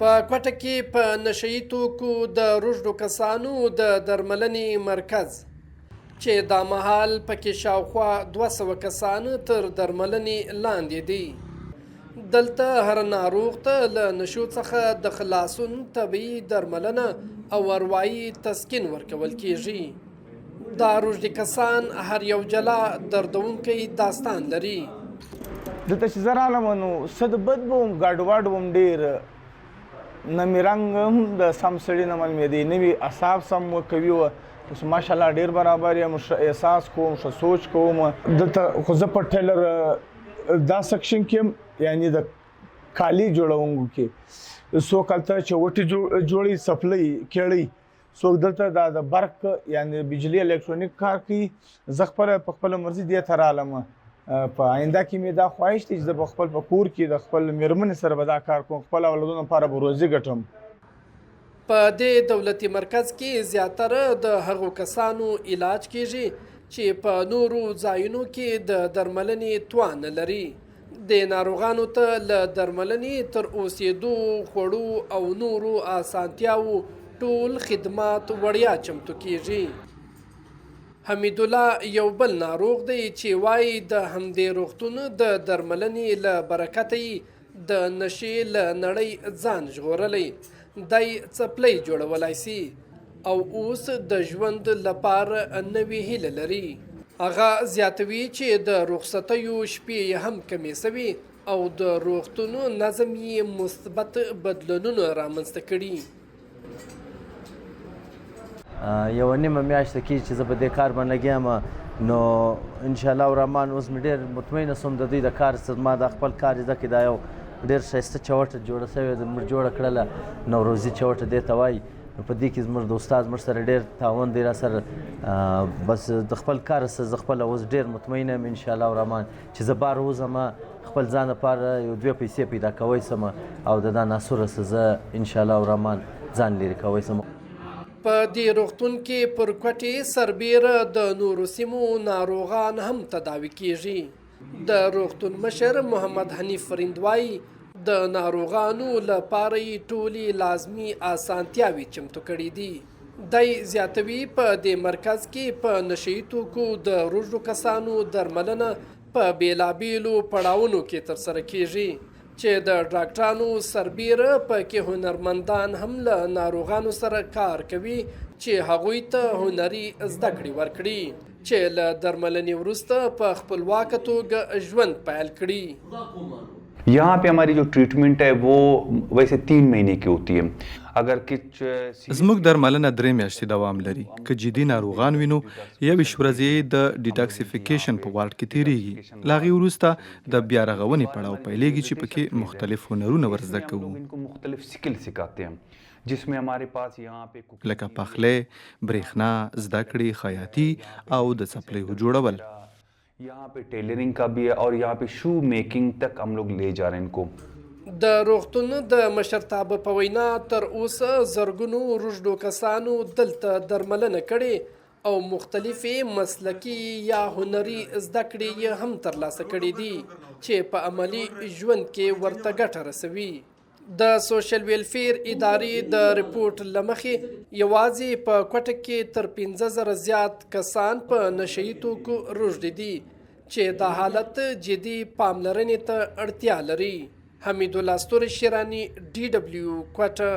په کوټه کې په نشئی توکو د روږدو کسانو د درملنې مرکز چې دا مهال پکې شاوخوا 200 کسان تر درملنې لاندې دي. دلته هر ناروغ ته له نشو څخه د خلاصون طبي درملنه او اروایي تسکین ورکول کیږي دا روږدي کسان هر یو جلا دردونکي داستان لري. دلته چې زه رالم نو څه د بد به وم ګډوډ وم ډېر نه مې رنګ هم د سم سړي نه معلومېدی نه مې اعصاب سم کوي وه. اوس ماشاءالله ډېر برابر یم احساس کوم ښه سوچ کوم دلته خو زه په ټیلر دا سکشن کې یعنی د کالی جوړونکو کې. څوک هلته چوټې جوړي سپلۍ کېړۍ څوک دلته دا د برق یعنی بجلی الکترونیک کار کوي. زه خپله په خپله مرضي دې ته رالم په آینده کې مې دا خواهش دی چې د خپل په کور کې د خپل میرمنې سره به دا کار کوم خپل اولادونو لپاره به روزي ګټم. په دې دولتي مرکز کې زیاتره د هغو کسانو علاج کیږي چې په نورو ځایونو کې د درملنې توان لري. د ناروغانو ته له درملنې تر اوسېدو خوړو او نورو اسانتیاو ټول خدمات وړیا چمتو کیږي حمید الله یو بل ناروغ دی چې وایي د همدې روغتون د درملنې له برکته د نشې له نړۍ ځان ژغورلی. دی څپلۍ جوړولای سي او اوس د ژوند لپاره نوې هیله لري. هغه زیاتوي چې د رخصتیو شپې هم کمې سوي او د روغتونو نظم یې مثبت بدلونونه رامنځته کړي یو نیمه میاشت کې چې زه په دې کار باندې لګیم نو ان شاء الله الرحمن اوس مې ډېر مطمئن سوم د دوی د کار څخه ما د خپل کار کې دا یو ډېر ښایسته چوټه جوړه شوې ده موږ جوړه کړله نوروزي چوټه دې ته وایي. په دې کې زموږ د استاد موږ سره ډېر تعاون دی را سره بس د خپل کار سره زه خپل اوس ډېر مطمئن یم ان شاء الله الرحمن چې زه بار وځم خپل ځان لپاره یو دوه پیسې پیدا کوی سم او د دا ناسوره زه ان شاء الله الرحمن ځان لري کوی سم په دې روغتون کې پر کوټې سربیره د نورو سیمو ناروغان هم تداوي کیږي. د روغتون مشر محمد حنیف فریندوای د ناروغانو لپاره ټولي لازمی اسانتیاوي چمتو کړې دي. دای زیاتوي په دې مرکز کې په نشئی توکو د روزو کسانو درملنه په بیلابیلو پړاوونو کې ترسره کیږي چې د ډاکټرانو سربیره په کې هنرمندان هم له ناروغانو سره کار کوي چې هغوی ته هنري زده کړې ورکړي چې له درملنې وروسته په خپلواکه توګه ژوند پیل کړي यहाँ पे हमारी जो ट्रीटमेंट है वो वैसे तीन महीने की होती है اگر زموږ درملنه درې میاشتې دوام لري که جدي ناروغان وینو یویشت ورځې د ډیټاکسیفیکیشن په وارډ کې تیریږي. لاغي وروسته د بیا رغونې پړاو پیلېږي چې پکې مختلف هنرونه ورزده کوو. جسمه ہمارے پاس یہاں پہ لکه پخله برېښنا زده کړې خیاطي او د څپلیو جوړول. یہاں پہ ٹیلرنگ کا بھی ہے اور یہاں پہ شو میکنگ تک ہم لوگ لے جا رہے ہیں ان کو۔ د روغتون د مشرتابه په وینا تر اوسه زرګونو روږدو کسانو دلته درملنه کړې او مختلفې مسلکی یا هنري زده کړې یې هم ترلاسه کړې دي چې په عملی ژوند کې ورته ګټه رسوي. د سوشل ویلفیر ادارې د رپورت لمخې یوازې په کوټه کې تر 15000 زیات کسان په نشئی توکو روږدي دي چې د حالت جدي پاملرنې ته اړتیا لري حمید الله ستوري شیرانی ډي دبليو کوټه